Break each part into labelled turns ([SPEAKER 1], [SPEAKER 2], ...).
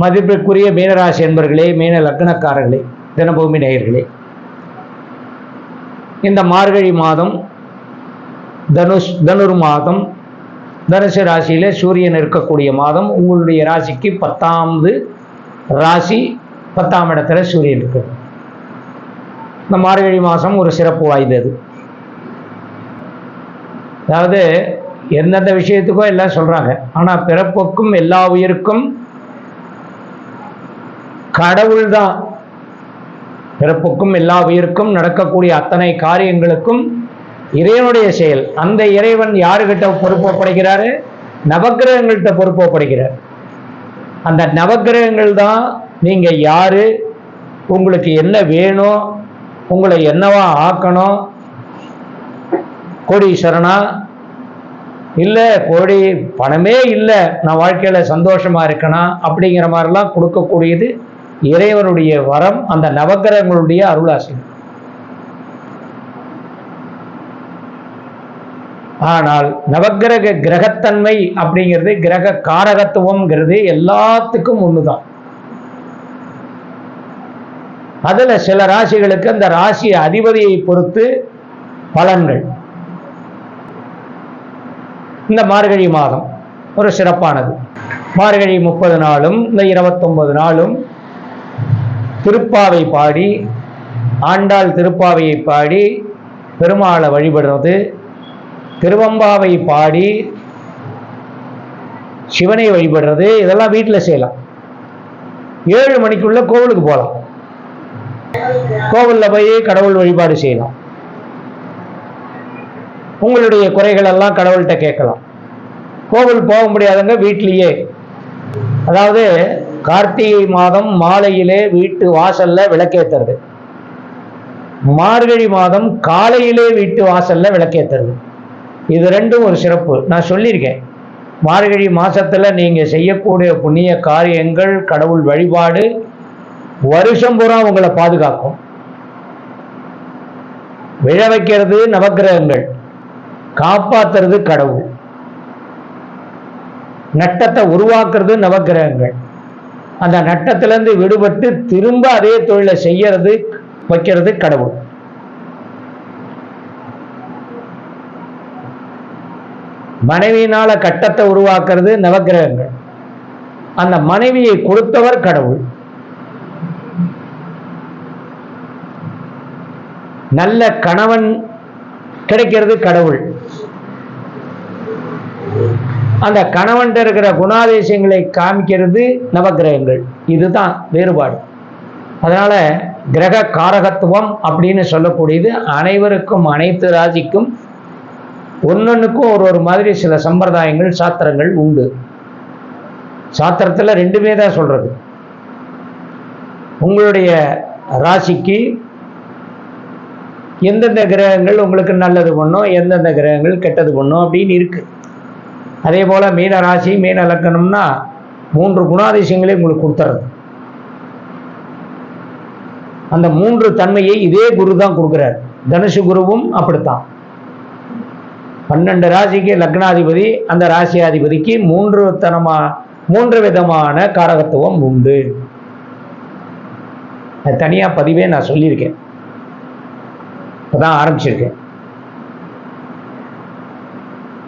[SPEAKER 1] மதிப்பிற்குரிய மீனராசி என்பர்களே மீன லக்னக்காரர்களே தினபூமி நேயர்களே. இந்த மார்கழி மாதம் தனுஷ் தனுர் மாதம் தனுசு ராசியில் சூரியன் இருக்கக்கூடிய மாதம் உங்களுடைய ராசிக்கு பத்தாவது ராசி பத்தாம் இடத்துல சூரியன் இருக்கு. இந்த மார்கழி மாதம் ஒரு சிறப்பு வாய்ந்தது. அதாவது எந்தெந்த விஷயத்துக்கோ எல்லாம் சொல்கிறாங்க ஆனால் பிறப்புக்கும் எல்லா உயிருக்கும் கடவுள் தான் பிறப்புக்கும் எல்லா உயிருக்கும் நடக்கக்கூடிய அத்தனை காரியங்களுக்கும் இறைவனுடைய செயல். அந்த இறைவன் யாருக்கிட்ட பொறுப்பப்படுகிறாரு? நவக்கிரகங்கள்கிட்ட பொறுப்பப்படுகிறார். அந்த நவக்கிரகங்கள் தான் நீங்கள் யாரு? உங்களுக்கு என்ன வேணும்? உங்களை என்னவா ஆக்கணும்? கோடீஸ்வரனா? இல்லை கோடி பணமே இல்லை. நான் வாழ்க்கையில் சந்தோஷமாக இருக்கணும் அப்படிங்கிற மாதிரிலாம் கொடுக்கக்கூடியது இறைவனுடைய வரம் அந்த நவக்கிரகங்களுடைய அருளாசி. ஆனால் நவக்கிரக கிரகத்தன்மை அப்படிங்கிறது கிரக காரகத்துவம்ங்கிறது எல்லாத்துக்கும் ஒண்ணுதான். அதுல சில ராசிகளுக்கு அந்த ராசி அதிபதியை பொறுத்து பலன்கள். இந்த மார்கழி மாதம் ஒரு சிறப்பானது. மார்கழி முப்பது நாளும் இந்த இருபத்தொன்பது நாளும் திருப்பாவை பாடி ஆண்டாள் திருப்பாவையை பாடி பெருமாளை வழிபடுறது. திருவம்பாவை பாடி சிவனை வழிபடுறது. இதெல்லாம் வீட்டில் செய்யலாம். ஏழு மணிக்குள்ள கோவிலுக்கு போகலாம். கோவிலில் போய் கடவுள் வழிபாடு செய்யலாம். உங்களுடைய குறைகள் எல்லாம் கடவுள்கிட்ட கேட்கலாம். கோவில் போக முடியாதவங்க வீட்லேயே. அதாவது கார்த்திகை மாதம் மாலையிலே வீட்டு வாசல்ல விளக்கேத்துறது. மார்கழி மாதம் காலையிலே வீட்டு வாசல்ல விளக்கேத்துறது. இது ரெண்டும் ஒரு சிறப்பு. நான் சொல்லியிருக்கேன். மார்கழி மாதத்தில் நீங்கள் செய்யக்கூடிய புண்ணிய காரியங்கள் கடவுள் வழிபாடு வருஷம் பூரா உங்களை பாதுகாக்கும். விழ வைக்கிறது நவக்கிரகங்கள். காப்பாத்துறது கடவுள். நட்டத்தை உருவாக்குறது நவக்கிரகங்கள். அந்த நட்டத்திலேருந்து விடுபட்டு திரும்ப அதே தொழிலை செய்யறது வைக்கிறது கடவுள். மனைவியினால கட்டத்தை உருவாக்குறது நவகிரகங்கள் அந்த மனைவியை கொடுத்தவர் கடவுள். நல்ல கணவன் கிடைக்கிறது கடவுள். அந்த கணவன் இருக்கிற குணாதேசங்களை காமிக்கிறது நவக்கிரகங்கள். இதுதான் வேறுபாடு. அதனால கிரக காரகத்துவம் அப்படின்னு சொல்லக்கூடியது அனைவருக்கும் அனைத்து ராசிக்கும் ஒன்னொன்றுக்கும் ஒரு ஒரு மாதிரி சில சம்பிரதாயங்கள் சாத்திரங்கள் உண்டு. சாத்திரத்தில் ரெண்டுமே தான் சொல்கிறது உங்களுடைய ராசிக்கு எந்தெந்த கிரகங்கள் உங்களுக்கு நல்லது பண்ணும் எந்தெந்த கிரகங்கள் கெட்டது பண்ணும் அப்படின்னு இருக்குது அதே போல் மீன ராசி மீன லக்கணம்னா மூன்று குணாதிசயங்களே உங்களுக்கு கொடுத்துறது. அந்த மூன்று தன்மையை இதே குரு தான் கொடுக்குறார். தனுசு குருவும் அப்படித்தான். பன்னெண்டு ராசிக்கு லக்னாதிபதி அந்த ராசியாதிபதிக்கு மூன்று தனமா மூன்று விதமான காரகத்துவம் உண்டு. தனியாக பதிவே நான் சொல்லியிருக்கேன். இப்போதான் ஆரம்பிச்சிருக்கேன்.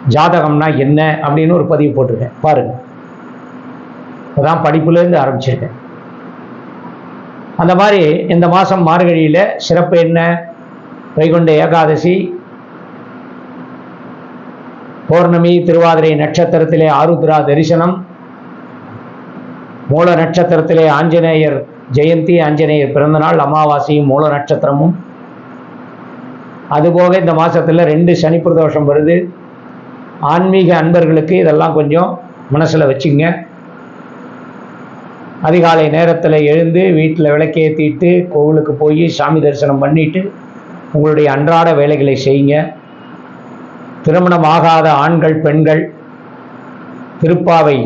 [SPEAKER 1] ஜாதகம்னா என்ன அப்படின்னு ஒரு பதிவு போட்டிருக்கேன். பாருங்கள் இப்போதான் படிப்புலேருந்து ஆரம்பிச்சிருக்கேன். அந்த மாதிரி இந்த மாதம் மார்கழியில் சிறப்பு என்ன? வைகுண்ட ஏகாதசி பௌர்ணமி திருவாதிரை நட்சத்திரத்திலே ஆருத்ரா தரிசனம் மூல நட்சத்திரத்திலே ஆஞ்சநேயர் ஜெயந்தி ஆஞ்சநேயர் பிறந்தநாள் அமாவாசையும் மூல நட்சத்திரமும். அதுபோக இந்த மாதத்தில் ரெண்டு சனி பிரதோஷம் வருது. ஆன்மீக அன்பர்களுக்கு இதெல்லாம் கொஞ்சம் மனசில் வச்சுங்க. அதிகாலை நேரத்தில் எழுந்து வீட்டில் விளக்கேற்றிட்டு கோவிலுக்கு போய் சாமி தரிசனம் பண்ணிட்டு உங்களுடைய அன்றாட வேலைகளை செய்யுங்க. திருமணம் ஆகாத ஆண்கள் பெண்கள் திருப்பாவை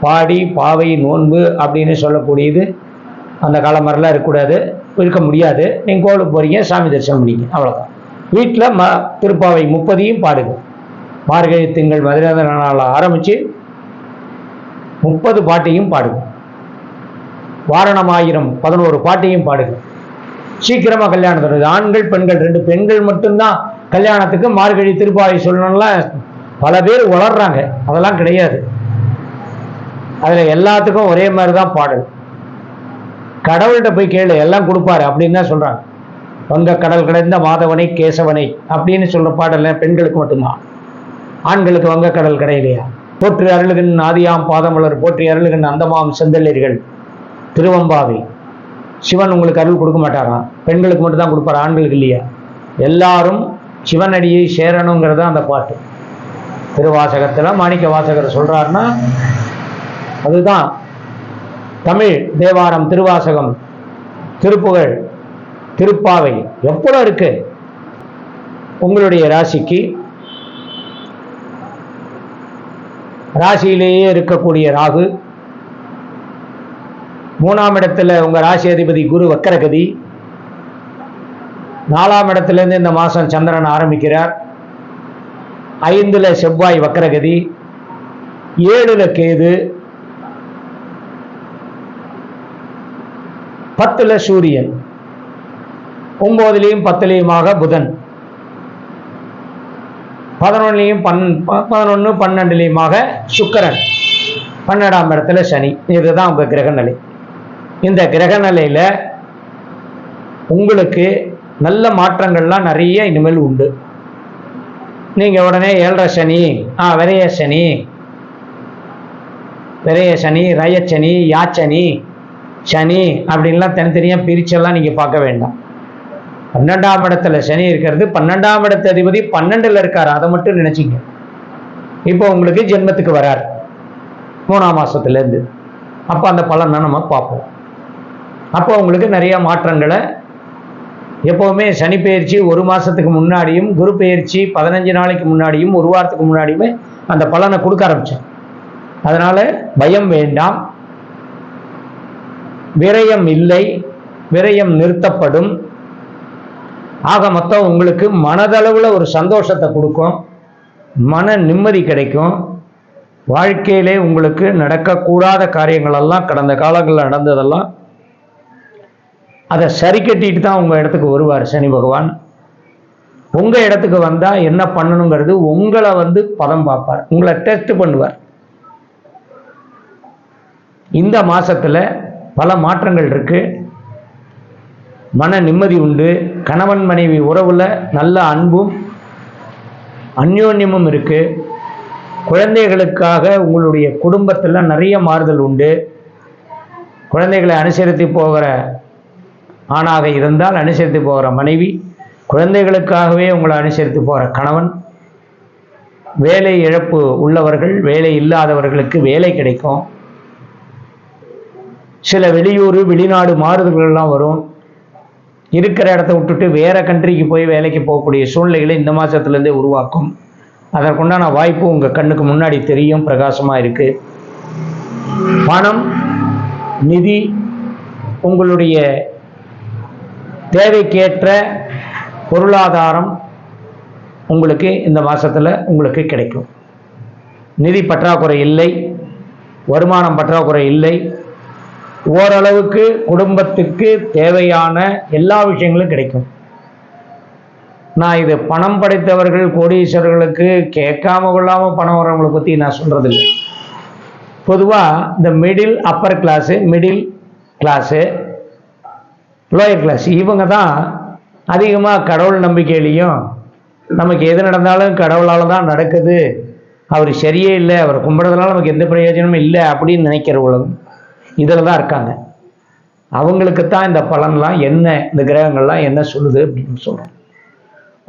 [SPEAKER 1] பாடி பாவை நோன்பு அப்படின்னு சொல்லக்கூடியது அந்த காலம் மாதிரிலாம் இருக்கக்கூடாது. இருக்க முடியாது. நீங்கள் கோவிலுக்கு போகிறீங்க சாமி தரிசனம் பண்ணிங்க. அவ்வளோதான் வீட்டில் ம திருப்பாவை முப்பதையும் பாடுங்க. மார்கழி திங்கள் மதுராந்த நாளில் ஆரம்பித்து முப்பது பாட்டையும் பாடுங்க வாரணமாயிரம் பதினோரு பாட்டையும் பாடுங்க சீக்கிரமாக கல்யாணம் தருது ஆண்கள் பெண்கள் ரெண்டு பெண்கள் மட்டும்தான் கல்யாணத்துக்கு மார்கழி திருப்பாவை சொல்லணும்லாம் பல பேர் வளர்றாங்க. அதெல்லாம் கிடையாது. அதில் எல்லாத்துக்கும் ஒரே மாதிரி தான் பாடல். கடவுள்கிட்ட போய் கேளு எல்லாம் கொடுப்பாரு அப்படின்னு தான் சொல்கிறாங்க வங்க கடல் கடந்த மாதவனை கேசவனை அப்படின்னு சொல்கிற பாடல் பெண்களுக்கு மட்டும்தான். ஆண்களுக்கு வங்க கடல் கிடையிலையா போற்றி அருளுகின் ஆதியாம் பாதமலர் போற்றி அருளுகின் அந்தமாம் செந்தல்லீர்கள் திருவம்பாவை. சிவன் உங்களுக்கு அருள் கொடுக்க மாட்டாராம் பெண்களுக்கு மட்டும் தான் கொடுப்பாரு? ஆண்களுக்கு இல்லையா? எல்லாரும் சிவனடியை சேரணுங்கிறது அந்த பாட்டு. திருவாசகத்தில் மாணிக்க வாசகர் சொல்கிறாருன்னா அதுதான். தமிழ் தேவாரம் திருவாசகம் திருப்புகழ் திருப்பாவை. எவ்வளோ இருக்குது உங்களுடைய ராசிக்கு ராசியிலேயே இருக்கக்கூடிய ராகு. மூணாம் இடத்துல உங்கள் ராசி அதிபதி குரு வக்கரகதி. நாலாம் இடத்துலேருந்து இந்த மாதம் சந்திரன் ஆரம்பிக்கிறார். ஐந்துல செவ்வாய் வக்கரகதி. ஏழில் கேது. பத்துல சூரியன். ஒம்போதுலேயும் பத்துலேயுமாக புதன். பதினொன்னுலையும் பன் பதினொன்று பன்னெண்டுலேயுமாக சுக்கரன் பன்னெண்டாம் இடத்துல சனி. இதுதான் உங்கள் கிரகநிலை. இந்த கிரகநிலையில் உங்களுக்கு நல்ல மாற்றங்கள்லாம் நிறைய இனிமேல் உண்டு. நீங்கள் உடனே ஏழரை சனி ஆ விரைய சனி விரைய சனி ரயச்சனி யாச்சனி சனி அப்படின்லாம் தனித்தனியாக பிரிச்செல்லாம் நீங்கள் பார்க்க வேண்டாம். பன்னெண்டாம் இடத்துல சனி இருக்கிறது. பன்னெண்டாம் இடத்து அதிபதி பன்னெண்டுல இருக்கார். அதை மட்டும் நினைச்சிங்க. இப்போ உங்களுக்கு ஜென்மத்துக்கு வரார். மூணாம் மாசத்துலேருந்து. அப்போ அந்த பலனை நம்ம பார்ப்போம். அப்போ உங்களுக்கு நிறைய மாற்றங்களை எப்போவுமே சனி பயிற்சி ஒரு மாதத்துக்கு முன்னாடியும் குரு பயிற்சி பதினஞ்சு நாளைக்கு முன்னாடியும் ஒரு வாரத்துக்கு முன்னாடியுமே அந்த பலனை கொடுக்க ஆரம்பித்தேன் அதனால் பயம் வேண்டாம். விரயம் இல்லை. விரயம் நிறுத்தப்படும். ஆக மொத்தம் உங்களுக்கு மனதளவில் ஒரு சந்தோஷத்தை கொடுக்கும். மன நிம்மதி கிடைக்கும். வாழ்க்கையிலே உங்களுக்கு நடக்கக்கூடாத காரியங்களெல்லாம் கடந்த காலங்களில் நடந்ததெல்லாம் அதை சரி கட்டிட்டு தான் உங்கள் இடத்துக்கு வருவார் சனி பகவான். உங்கள் இடத்துக்கு வந்தால் என்ன பண்ணணுங்கிறது உங்களை வந்து பதம் பார்ப்பார். உங்களை டெஸ்ட் பண்ணுவார். இந்த மாதத்தில் பல மாற்றங்கள் இருக்குது மன நிம்மதி உண்டு. கணவன் மனைவி உறவுல நல்ல அன்பும் அந்யோன்யமும் இருக்கு. குழந்தைகளுக்காக உங்களுடைய குடும்பத்தில் நிறைய மாறுதல் உண்டு. குழந்தைகளை அனுசரித்து போகிற ஆணாக இருந்தால் அனுசரித்து போகிற மனைவி குழந்தைகளுக்காகவே உங்களை அனுசரித்து போகிற கணவன் வேலை இழப்பு உள்ளவர்கள் வேலை இல்லாதவர்களுக்கு வேலை கிடைக்கும். சில வெளியூர் வெளிநாடு மாறுதல்கள்லாம் வரும். இருக்கிற இடத்த விட்டுட்டு வேற கண்ட்ரிக்கு போய் வேலைக்கு போகக்கூடிய சூழ்நிலைகளை இந்த மாதத்துலேருந்தே உருவாக்கும். அதற்குண்டான வாய்ப்பு உங்கள் கண்ணுக்கு முன்னாடி தெரியும் பிரகாசமாக இருக்குது பணம் நிதி உங்களுடைய தேவைக்கேற்ற பொருளாதாரம் உங்களுக்கு இந்த மாதத்தில் உங்களுக்கு கிடைக்கும். நிதி பற்றாக்குறை இல்லை வருமானம் பற்றாக்குறை இல்லை ஓரளவுக்கு குடும்பத்துக்கு தேவையான எல்லா விஷயங்களும் கிடைக்கும். நான் இது பணம் படைத்தவர்கள் கோடீஸ்வரர்களுக்கு கேட்காம கொள்ளாமல் பணம் வரவங்களை பற்றி நான் சொல்கிறதில்லை பொதுவாக இந்த middle upper class middle class lower class இவங்க தான் அதிகமாக கடவுள் நம்பிக்கையிலையும் நமக்கு எது நடந்தாலும் கடவுளால் தான் நடக்குது. அவர் சரியே இல்லை அவர் கும்பிட்றதுனால நமக்கு எந்த பிரயோஜனமும் இல்லை அப்படின்னு நினைக்கிற உலகம் இதில் தான் இருக்காங்க. அவங்களுக்கு தான் இந்த பலன்லாம் என்ன இந்த கிரகங்கள்லாம் என்ன சொல்லுது அப்படின்னு சொல்கிறோம்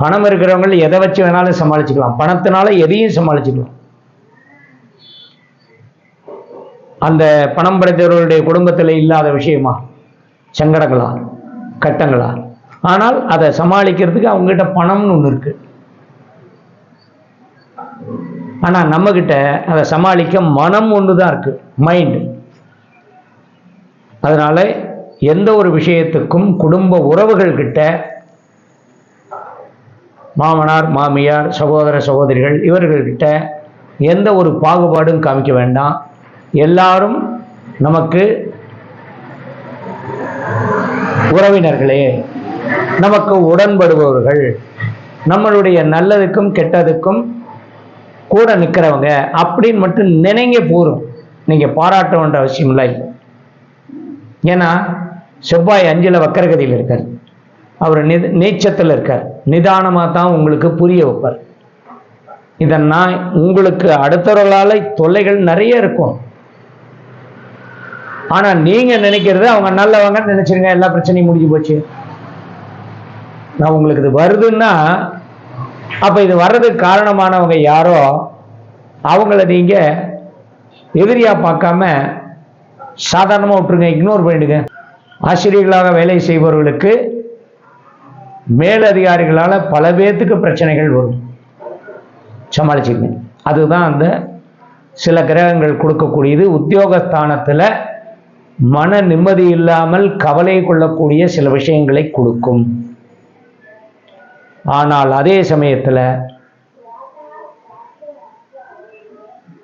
[SPEAKER 1] பணம் இருக்கிறவங்க எதை வச்சு வேணாலும் சமாளிச்சுக்கலாம். பணத்தினால எதையும் சமாளிச்சுக்கலாம். அந்த பணம் படைத்தவர்களுடைய குடும்பத்தில் இல்லாத விஷயமா? சங்கடங்களா? கட்டங்களா? ஆனால் அதை சமாளிக்கிறதுக்கு அவங்ககிட்ட பணம்னு ஒன்று இருக்கு. ஆனால் நம்மக்கிட்ட அதை சமாளிக்க மனம் ஒன்று தான் இருக்கு. மைண்டு அதனால் எந்த ஒரு விஷயத்துக்கும் குடும்ப உறவுகள் கிட்ட மாமனார் மாமியார் சகோதர சகோதரிகள் இவர்கள்கிட்ட எந்த ஒரு பாகுபாடும் காமிக்க வேண்டாம். எல்லாரும் நமக்கு உறவினர்களே நமக்கு உடன்படுபவர்கள் நம்மளுடைய நல்லதுக்கும் கெட்டதுக்கும் கூட நிற்கிறவங்க அப்படின்னு மட்டும் நினைங்க போகிறோம் நீங்கள் பாராட்ட வேண்டிய அவசியம் இல்லை. ஏன்னா செவ்வாய் அஞ்சில் வக்கரகதியில் இருக்கார். அவர் நி நீச்சத்தில் இருக்கார். நிதானமாக தான் உங்களுக்கு புரிய வைப்பார். இதை நான் உங்களுக்கு அடுத்தவர்களால் தொல்லைகள் நிறைய இருக்கும். ஆனால் நீங்கள் நினைக்கிறது அவங்க நல்லவங்க நினைச்சிருங்க எல்லா பிரச்சனையும் முடிஞ்சு போச்சு. நான் உங்களுக்கு இது வருதுன்னா அப்போ இது வர்றதுக்கு காரணமானவங்க யாரோ அவங்கள நீங்கள் எதிரியாக பார்க்காம சாதாரணமாக விட்டுருங்க இக்னோர் பண்ணிடுங்க. ஆசிரியர்களாக வேலை செய்பவர்களுக்கு மேலதிகாரிகளால் பல பேர்த்துக்கு பிரச்சனைகள் வரும். சமாளிச்சுக்கங்க. அதுதான் அந்த சில கிரகங்கள் கொடுக்கக்கூடியது. உத்தியோகஸ்தானத்தில் மன நிம்மதி இல்லாமல் கவலை கொள்ளக்கூடிய சில விஷயங்களை கொடுக்கும். ஆனால் அதே சமயத்தில்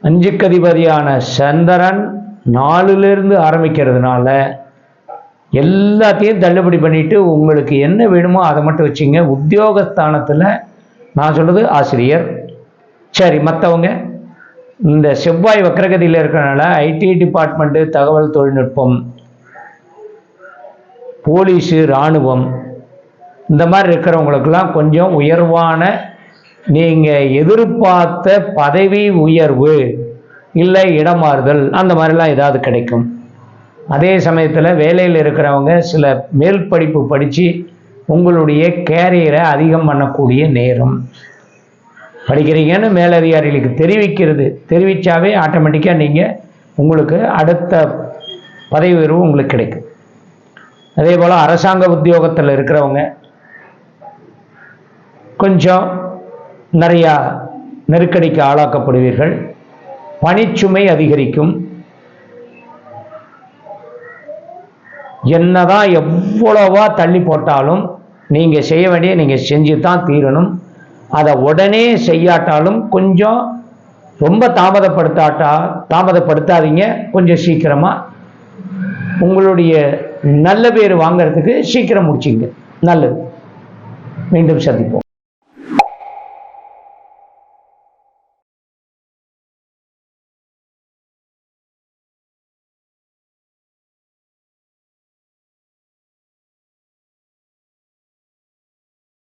[SPEAKER 1] அஞ்சுக்கதிபதியான சந்திரன் நாலுலேருந்து ஆரம்பிக்கிறதுனால எல்லாத்தையும் தள்ளுபடி பண்ணிட்டு உங்களுக்கு என்ன வேணுமோ அதை மட்டும் வச்சுங்க. உத்தியோகஸ்தானத்தில் நான் சொல்கிறது ஆசிரியர். சரி மற்றவங்க இந்த செவ்வாய் வக்கரகதியில் இருக்கிறனால ஐடி டிபார்ட்மெண்ட்டு தகவல் தொழில்நுட்பம் போலீஸு இராணுவம் இந்த மாதிரி இருக்கிறவங்களுக்கெல்லாம் கொஞ்சம் உயர்வான நீங்கள் எதிர்பார்த்த பதவி உயர்வு இல்லை இடமாறுதல் அந்த மாதிரிலாம் ஏதாவது கிடைக்கும். அதே சமயத்தில் வேலையில் இருக்கிறவங்க சில மேல் படிப்பு படித்து உங்களுடைய கேரியரை அதிகம் பண்ணக்கூடிய நேரம். படிக்கிறீங்கன்னு மேலதிகாரிகளுக்கு தெரிவிக்கிறது தெரிவித்தாவே ஆட்டோமேட்டிக்காக நீங்கள் உங்களுக்கு அடுத்த பதவி உயர்வு உங்களுக்கு கிடைக்கும். அதே போல் அரசாங்க உத்தியோகத்தில் இருக்கிறவங்க கொஞ்சம் நிறையா நெருக்கடிக்கு ஆளாக்கப்படுவீர்கள். பணிச்சுமை அதிகரிக்கும். என்னதான் எவ்வளவா தள்ளி போட்டாலும் நீங்கள் செய்ய வேண்டிய நீங்கள் செஞ்சு தான் தீரணும். அதை உடனே செய்யாட்டாலும் கொஞ்சம் ரொம்ப தாமதப்படுத்தாட்டா தாமதப்படுத்தாதீங்க. கொஞ்சம் சீக்கிரமாக உங்களுடைய நல்ல பேர் வாங்கிறதுக்கு சீக்கிரம் முடிச்சிங்க நல்லது. மீண்டும் சந்திப்போம்.